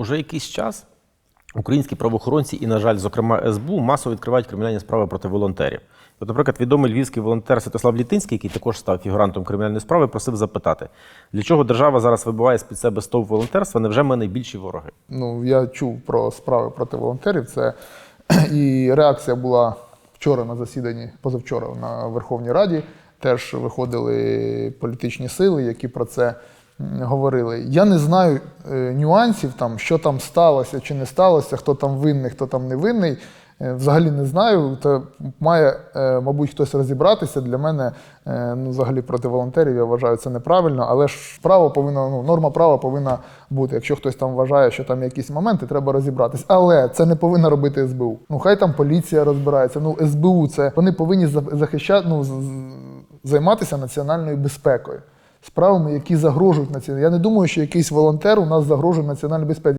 Уже якийсь час українські правоохоронці і, на жаль, зокрема СБУ, масово відкривають кримінальні справи проти волонтерів. От, наприклад, відомий львівський волонтер Святослав Літинський, який також став фігурантом кримінальної справи, просив запитати, для чого держава зараз вибиває з-під себе стовп волонтерства, невже ми найбільші вороги? Ну, я чув про справи проти волонтерів. Це і реакція була вчора на засіданні, позавчора на Верховній Раді. Теж виходили політичні сили, які про це говорили. Я не знаю е, нюансів, там, що там сталося чи не сталося, хто там винний, хто там не винний. Е, Взагалі не знаю. Та має, е, мабуть, хтось розібратися. Для мене ну, взагалі проти волонтерів я вважаю це неправильно, але ж право повинно, ну, норма права повинна бути. Якщо хтось там вважає, що там якісь моменти, треба розібратись. Але це не повинна робити СБУ. Ну хай там поліція розбирається. Ну СБУ це вони повинні захищати, ну, займатися національною безпекою. Справами, які загрожують національній. Я не думаю, що якийсь волонтер у нас загрожує національній безпеці.